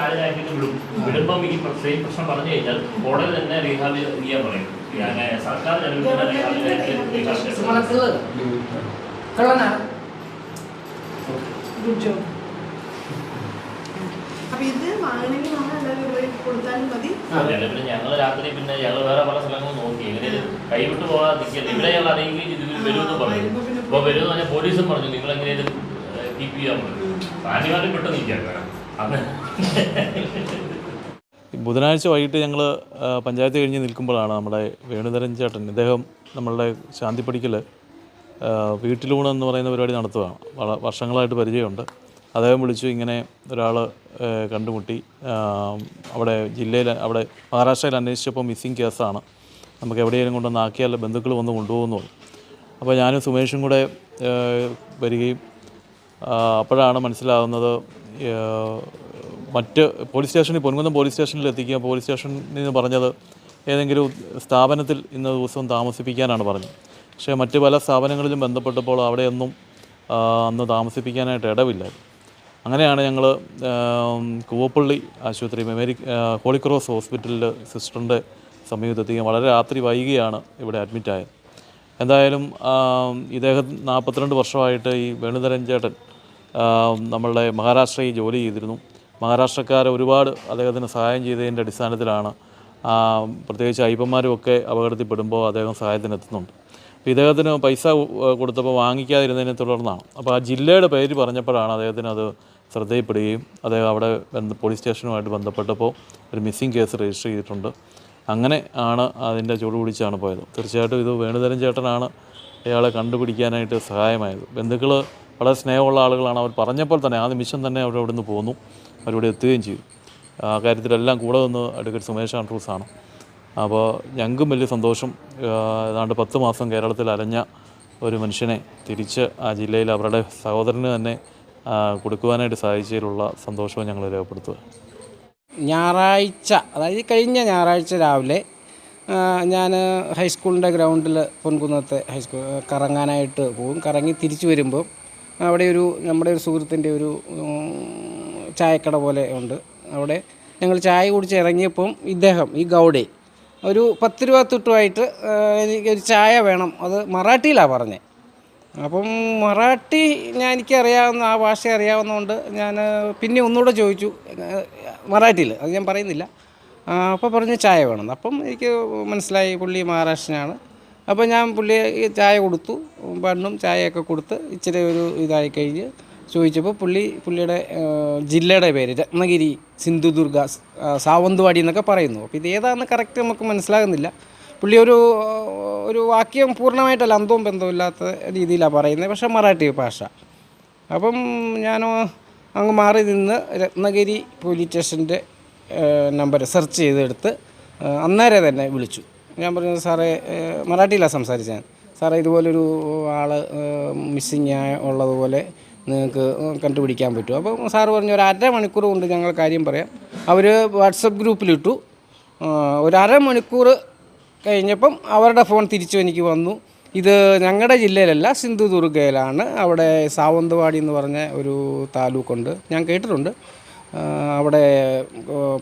ഹാജരാക്കിയിട്ട് വിടും. വിടുമ്പം ഈ സെയിം പ്രശ്നം പറഞ്ഞു കഴിഞ്ഞാൽ കോടതി തന്നെ റീഹാബ് ചെയ്യാൻ പറയും സർക്കാർ ഞങ്ങൾ രാത്രി പിന്നെ ഞങ്ങൾ വേറെ പല സ്ഥലങ്ങളും നോക്കി. ഇവർ കൈവിട്ട് പോകാൻ നിൽക്കില്ല ഇവിടെ ഞങ്ങൾ അറിയുകയും ചെയ്തു വരുമെന്ന് പറഞ്ഞു. അപ്പോൾ വരുമെന്ന് പറഞ്ഞാൽ പോലീസും പറഞ്ഞു നിങ്ങൾ എങ്ങനെയും കീപ്പ് ചെയ്യാൻ പറഞ്ഞു പെട്ടെന്ന് ഇരിക്കാൻ അന്ന് ബുധനാഴ്ച വൈകിട്ട് ഞങ്ങൾ പഞ്ചായത്ത് കഴിഞ്ഞ് നിൽക്കുമ്പോഴാണ് നമ്മുടെ വേണുധരൻ ചേട്ടൻ ഇദ്ദേഹം നമ്മളുടെ ശാന്തിപ്പടിക്കൽ വീട്ടിലൂണ് എന്ന് പറയുന്ന പരിപാടി നടത്തുകയാണ് വർഷങ്ങളായിട്ട് പരിചയമുണ്ട്. അദ്ദേഹം വിളിച്ചു ഇങ്ങനെ ഒരാൾ കണ്ടുമുട്ടി. അവിടെ ജില്ലയിൽ അവിടെ മഹാരാഷ്ട്രയിൽ അന്വേഷിച്ചപ്പോൾ മിസ്സിങ് കേസാണ് നമുക്ക് എവിടെയെങ്കിലും കൊണ്ടുവന്ന് ആക്കിയാൽ ബന്ധുക്കൾ വന്ന് കൊണ്ടുപോകുന്നു അപ്പോൾ ഞാനും സുമേഷും കൂടെ വരികയും അപ്പോഴാണ് മനസ്സിലാകുന്നത് മറ്റ് പോലീസ് സ്റ്റേഷനിൽ പൊൻകുന്നം പോലീസ് സ്റ്റേഷനിൽ എത്തിക്കുക പോലീസ് സ്റ്റേഷനിൽ നിന്ന് പറഞ്ഞത് ഏതെങ്കിലും സ്ഥാപനത്തിൽ ഇന്ന ദിവസം താമസിപ്പിക്കാനാണ് പറഞ്ഞത്. പക്ഷേ മറ്റ് പല സ്ഥാപനങ്ങളിലും ബന്ധപ്പെട്ടപ്പോൾ അവിടെയൊന്നും അന്ന് താമസിപ്പിക്കാനായിട്ട് ഇടവില്ല. അങ്ങനെയാണ് ഞങ്ങൾ കൂവപ്പള്ളി ആശുപത്രി മെമേരി ഹോളിക്രോസ് ഹോസ്പിറ്റലിൽ സിസ്റ്ററിന്റെ സമീപത്തെത്തിക്കുക വളരെ രാത്രി വൈകിയാണ് ഇവിടെ അഡ്മിറ്റായത്. എന്തായാലും ഇദ്ദേഹം നാൽപ്പത്തിരണ്ട് വർഷമായിട്ട് ഈ വേണുധരൻ ചേട്ടൻ നമ്മളുടെ മഹാരാഷ്ട്രയിൽ ജോലി ചെയ്തിരുന്നു. മഹാരാഷ്ട്രക്കാരെ ഒരുപാട് അദ്ദേഹത്തിന് സഹായം ചെയ്തതിന്റെ അടിസ്ഥാനത്തിലാണ് പ്രത്യേകിച്ച് അയ്യപ്പന്മാരും ഒക്കെ അപകടത്തിൽപ്പെടുമ്പോൾ അദ്ദേഹം സഹായത്തിന് എത്തുന്നുണ്ട് അപ്പോൾ ഇദ്ദേഹത്തിന് പൈസ കൊടുത്തപ്പോൾ വാങ്ങിക്കാതിരുന്നതിനെ തുടർന്നാണ്. അപ്പോൾ ആ ജില്ലയുടെ പേര് പറഞ്ഞപ്പോഴാണ് അദ്ദേഹത്തിന് അത് ശ്രദ്ധയിൽപ്പെടുകയും അദ്ദേഹം അവിടെ പോലീസ് സ്റ്റേഷനുമായിട്ട് ബന്ധപ്പെട്ടപ്പോൾ ഒരു മിസ്സിംഗ് കേസ് രജിസ്റ്റർ ചെയ്തിട്ടുണ്ട്. അങ്ങനെ ആണ് അതിന്റെ ചുവട് പിടിച്ചാണ് പോയത്. തീർച്ചയായിട്ടും ഇത് വേണുധരൻ ചേട്ടനാണ് അയാളെ കണ്ടുപിടിക്കാനായിട്ട് സഹായമായത്. ബന്ധുക്കൾ വളരെ സ്നേഹമുള്ള ആളുകളാണ്. അവർ പറഞ്ഞപ്പോൾ തന്നെ ആ നിമിഷം തന്നെ അവർ അവിടെ നിന്ന് പോന്നു. അവരിവിടെ എത്തുകയും ചെയ്തു. ആ കാര്യത്തിലെല്ലാം കൂടെ നിന്ന് അഡ്വക്കേറ്റ് സുമേഷ് ആൻഡ്രൂസാണ് അപ്പോൾ ഞങ്ങൾക്കും വലിയ സന്തോഷം. ഏതാണ്ട് പത്ത് മാസം കേരളത്തിൽ അലഞ്ഞ ഒരു മനുഷ്യനെ തിരിച്ച് ആ ജില്ലയിൽ അവരുടെ സഹോദരന് തന്നെ കൊടുക്കുവാനായിട്ട് സാധിച്ചതിലുള്ള സന്തോഷവും ഞങ്ങൾ രേഖപ്പെടുത്തുക. ഞായറാഴ്ച അതായത് കഴിഞ്ഞ ഞായറാഴ്ച രാവിലെ ഞാൻ ഹൈസ്കൂളിന്റെ ഗ്രൗണ്ടിൽ പൊൻകുന്നത്തെ ഹൈസ്കൂൾ കറങ്ങാനായിട്ട് പോകും. കറങ്ങി തിരിച്ചു വരുമ്പോൾ അവിടെ ഒരു നമ്മുടെ ഒരു സുഹൃത്തിന്റെ ഒരു ചായക്കട പോലെ ഉണ്ട്. അവിടെ ഞങ്ങൾ ചായ കുടിച്ച് ഇറങ്ങിയപ്പം ഇദ്ദേഹം ഈ ഗൗഡെ ഒരു പത്ത് രൂപ തൊട്ടുമായിട്ട് എനിക്കൊരു ചായ വേണം. അത് മറാഠിയിലാണ് പറഞ്ഞത് അപ്പം മറാഠി ഞാൻ എനിക്കറിയാവുന്ന ആ ഭാഷ അറിയാവുന്നതുകൊണ്ട് ഞാൻ പിന്നെ ഒന്നുകൂടെ ചോദിച്ചു. മറാഠിയിൽ അത് ഞാൻ പറയുന്നില്ല. അപ്പോൾ പറഞ്ഞ് ചായ വേണം. അപ്പം എനിക്ക് മനസ്സിലായി പുള്ളി മഹാരാഷ്ട്രനാണ്. അപ്പോൾ ഞാൻ പുള്ളിയെ ചായ കൊടുത്തു. പണ്ണും ചായയൊക്കെ കൊടുത്ത് ഇച്ചിരി ഒരു ഇതായി കഴിഞ്ഞ് ചോദിച്ചപ്പോൾ പുള്ളി പുള്ളിയുടെ ജില്ലയുടെ പേര് രത്നഗിരി സിന്ധുദുർഗ സാവന്തുവാടി എന്നൊക്കെ പറയുന്നു. അപ്പോൾ ഇത് ഏതാണെന്ന് കറക്റ്റ് നമുക്ക് മനസ്സിലാകുന്നില്ല. പുള്ളി ഒരു ഒരു വാക്യം പൂർണമായിട്ടല്ല അന്തവും ബന്ധവും ഇല്ലാത്ത രീതിയിലാണ് പറയുന്നത്. പക്ഷേ മറാഠി ഭാഷ. അപ്പം ഞാൻ അങ്ങ് മാറി നിന്ന് രത്നഗിരി പോലീസ് സ്റ്റേഷന്റെ നമ്പർ സെർച്ച് ചെയ്തെടുത്ത് അന്നേരെ തന്നെ വിളിച്ചു. ഞാൻ പറഞ്ഞു സാറേ മറാഠിയിലാണ് സംസാരിച്ചത് സാറേ ഇതുപോലൊരു ആൾ മിസ്സിങ് ഉള്ളതുപോലെ നിങ്ങൾക്ക് കണ്ടുപിടിക്കാൻ പറ്റും അപ്പം സാറ് പറഞ്ഞു ഒരു അരമണിക്കൂർ കൊണ്ട് ഞങ്ങൾ കാര്യം പറയാം. അവർ വാട്സപ്പ് ഗ്രൂപ്പിലിട്ടു. ഒരു അരമണിക്കൂർ കഴിഞ്ഞപ്പം അവരുടെ ഫോൺ തിരിച്ചു എനിക്ക് വന്നു. ഇത് ഞങ്ങളുടെ ജില്ലയിലല്ല സിന്ധുദുർഗയിലാണ്. അവിടെ സാവന്തവാടി എന്ന് പറഞ്ഞ ഒരു താലൂക്കുണ്ട്. ഞാൻ കേട്ടിട്ടുണ്ട്. അവിടെ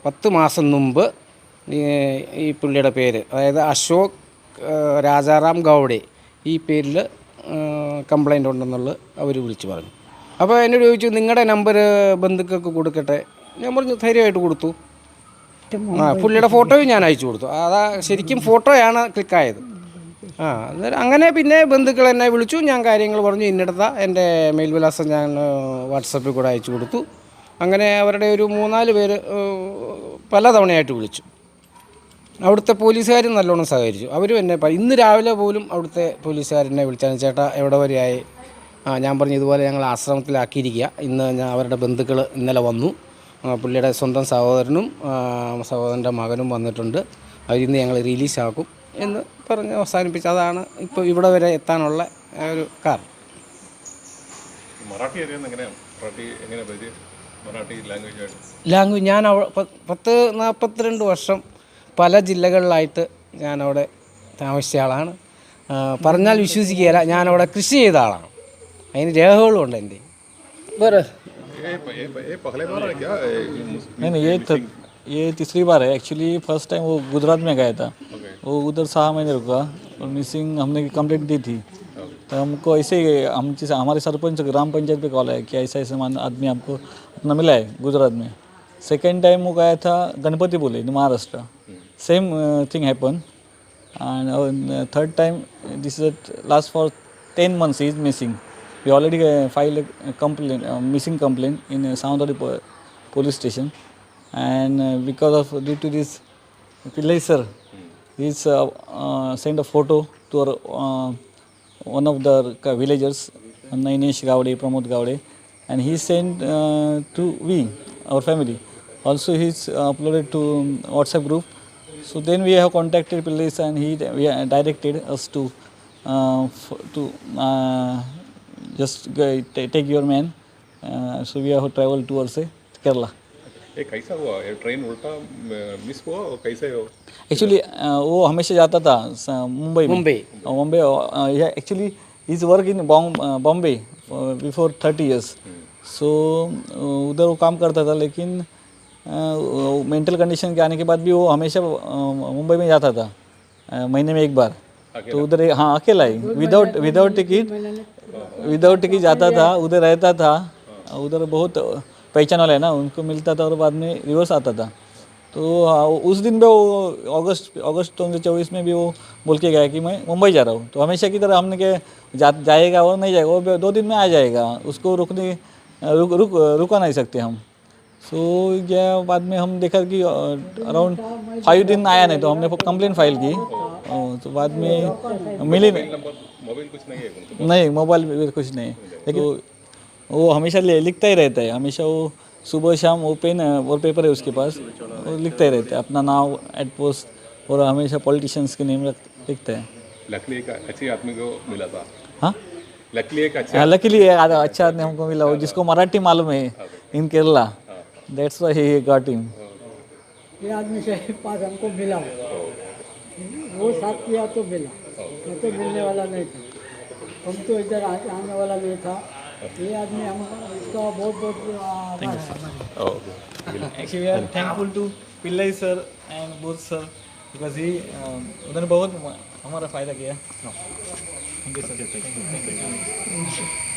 പത്ത് മാസം മുമ്പ് ഈ പുള്ളിയുടെ പേര് അതായത് അശോക് രാജാറാം ഗൗഡെ ഈ പേരിൽ കംപ്ലൈന്റ് ഉണ്ടെന്നുള്ളത് അവർ വിളിച്ചു പറഞ്ഞു. അപ്പോൾ എന്നോട് ചോദിച്ചു നിങ്ങളുടെ നമ്പർ ബന്ധുക്കൾക്ക് കൊടുക്കട്ടെ? ഞാൻ പറഞ്ഞു ധൈര്യമായിട്ട് കൊടുത്തു. ആ പുള്ളിയുടെ ഫോട്ടോയും ഞാൻ അയച്ചു കൊടുത്തു. അതാ ശരിക്കും ഫോട്ടോയാണ് ക്ലിക്കായത്. ആ അന്നേരം അങ്ങനെ പിന്നെ ബന്ധുക്കൾ എന്നെ വിളിച്ചു. ഞാൻ കാര്യങ്ങൾ പറഞ്ഞു. ഇന്നിടത്ത എന്റെ മെയിൽ വിലാസം ഞാൻ വാട്സപ്പിൽ കൂടെ അയച്ചു കൊടുത്തു. അങ്ങനെ അവരുടെ ഒരു മൂന്നാൽ പേര് പല പലതവണയായിട്ട് വിളിച്ചു. അവിടുത്തെ പോലീസുകാരും നല്ലോണം സഹകരിച്ചു. അവരും എന്നെ ഇന്ന് രാവിലെ പോലും അവിടുത്തെ പോലീസുകാരെന്നെ വിളിച്ചാണ്. ചേട്ടാ എവിടെ വരെയായി? ആ ഞാൻ പറഞ്ഞു ഇതുപോലെ ഞങ്ങൾ ആശ്രമത്തിലാക്കിയിരിക്കുക. ഇന്ന് ഞാൻ അവരുടെ ബന്ധുക്കൾ ഇന്നലെ വന്നു. പുള്ളിയുടെ സ്വന്തം സഹോദരനും സഹോദരന്റെ മകനും വന്നിട്ടുണ്ട്. അവരിന്ന് ഞങ്ങൾ റിലീസാക്കും എന്ന് പറഞ്ഞ് അവസാനിപ്പിച്ച് അതാണ് ഇപ്പോൾ ഇവിടെ വരെ എത്താനുള്ള ഒരു കാരണം മറാഠി എങ്ങനെയാണ് മറാഠി എങ്ങനെ മറാഠി ലാംഗ്വേജ് ലാംഗ്വേജ് ഞാൻ പത്ത് നാൽപ്പത്തിരണ്ട് വർഷം പല ജില്ലകളിലായിട്ട് ഞാനവിടെ അവിടെ താമസിച്ച ആളാണ്. പറഞ്ഞാൽ വിശ്വസിക്കുകയില്ല. ഞാനവിടെ കൃഷി ചെയ്ത ആളാണ്. അതിന് രേഖകളുമുണ്ട് എന്റെ വേറെ? ये ये ये पहले बार है क्या? नहीं नहीं ये ये तीसरी बार है। एक्चुअली फ़र्स्ट टाइम वो गुजरात में गया था। वो उधर सहा महीने रुका और मिसिंग हमने कंप्लेंट दी थी। तो हमको ऐसे ही हम जिस हमारे सरपंच ग्राम पंचायत पे कॉल आया कि ऐसा ऐसा मान आदमी आपको अपना मिला है गुजरात में। सेकेंड टाइम वो गया था गणपति बोले Maharashtra. Same thing happen time this is at last for 10 months he is missing we already uh, filed a a complaint uh, missing complaint in uh, Saundari po- police station. And because of due to this Pillai sir he's uh, uh, sent a photo to our, uh, one of the villagers Nainesh Gowde Pramod Gowde and he sent uh, to we our family. Also he's uploaded to um, WhatsApp group. So then we have contacted police and he we directed us to uh, to uh, just go, ta- take your man. Uh, so we have traveled towards uh, Kerala. ये कैसा हुआ? Train उल्टा miss हुआ और कैसे हो? Actually वो हमेशा जाता था मुंबई में। Mumbai. Uh, Mumbai actually is work in Bombay before thirty years so उधर वो काम करता था लेकिन मेंटल कंडीशन के आने के बाद भी वो हमेशा मुंबई में जाता था महीने में एक बार। तो उधर एक- हाँ अकेला ही। Without without ticket without ticket जाता था उधर रहता था उधर बहुत पहचान वाला है ना उनको मिलता था और बाद में रिवर्स आता था। तो हाँ, उस दिन भी वो अगस्त अगस्त दो हज़ार चौबीस में भी वो बोल के गया कि मैं मुंबई जा रहा हूँ। तो हमेशा की तरह हमने के जा जाएगा और नहीं जाएगा वो दो दिन में आ जाएगा उसको रुकने रुक रुक रुका नहीं सकते हम। सो गया बाद में हम देखा कि अराउंड फाइव दिन आया नहीं तो हमने कंप्लेन फ़ाइल की। तो बाद में मिली नहीं। मोबाइल कुछ नहीं है नहीं मोबाइल में कुछ नहीं। लेकिन वो, वो हमेशा ले- लिखता ही रहता है। हमेशा वो सुबह शाम वो पेन है और पेपर है उसके पास। वो लिखता ही रहता है। अपना नाम एट पोस्ट और हमेशा पॉलिटिशियंस के नेम रख- लिखता है। लकली एक अच्छी आदमी को मिला था। हाँ? लकली एक अच्छा लकीली अच्छा आदमी हमको मिला। वो जिसको मराठी मालूम है in Kerala. That's why he got him ये आदमी से पास हमको मिला। वो साथ किया तो मिला। मैं तो मिलने वाला नहीं था। हम तो इधर आने वाला नहीं था। ये आदमी हम इसका बहुत बहुत thankful to Pillai sir and Bodh sir because he उन्होंने बहुत हमारा फ़ायदा किया। Thank you sir thank you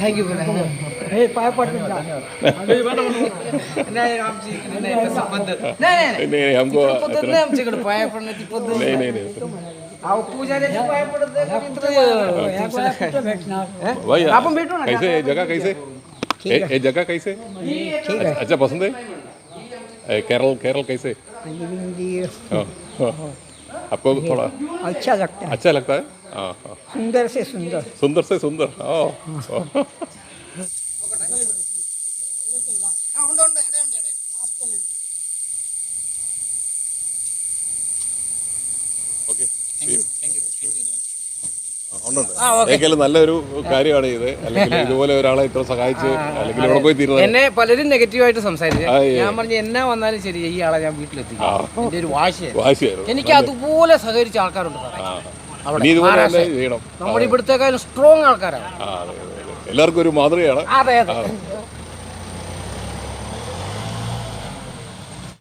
thank you हे पाय नाही आमची इकडे नाही तसं पद्धत। नाही नाही नहीं। नहीं हमको पद्धत नाही आमच्याकडे पाया पडण्याची पद्धत नहीं। नहीं नहीं अहो पुजाऱ्याची पाया पडत नाही का मित्र? या गोळ्या कुठं भेटणार भाई आपण भेटू ना कैसे जगह कैसे? ये जगह कैसे? अच्छा पसंद है? केरल केरल कैसे? हाँ, हाँ। आपको थोड़ा अच्छा लगता है। अच्छा लगता है? സുന്ദർ. സെ സുന്ദർ. സുന്ദർ സെ സുന്ദർ ഓ ഓക്കെ. ഏക്കാലും നല്ലൊരു കാര്യമാണ് ഇത്. അല്ലെങ്കിൽ ഇതുപോലെ ഒരാളെ ഇത്ര സഹായിച്ച് അല്ലെങ്കിൽ ഇവിടെ പോയി തീരുന്നത്. എന്നെ പലരും നെഗറ്റീവായിട്ട് സംസാരിച്ചു. ഞാൻ പറഞ്ഞു എന്നാ വന്നാലും ശരി ഈ ആളെ ഞാൻ വീട്ടിലെത്തി എന്റെ ഒരു വാശിയായിരുന്നു. എനിക്ക് അതുപോലെ സഹകരിച്ച ആൾക്കാരുണ്ട് സാറേ. നമ്മുടെ ഇവിടുത്തെക്കാളും സ്ട്രോങ് ആൾക്കാരാണ്. എല്ലാവർക്കും ഒരു മാതൃകയാണ് അതെ അതെ.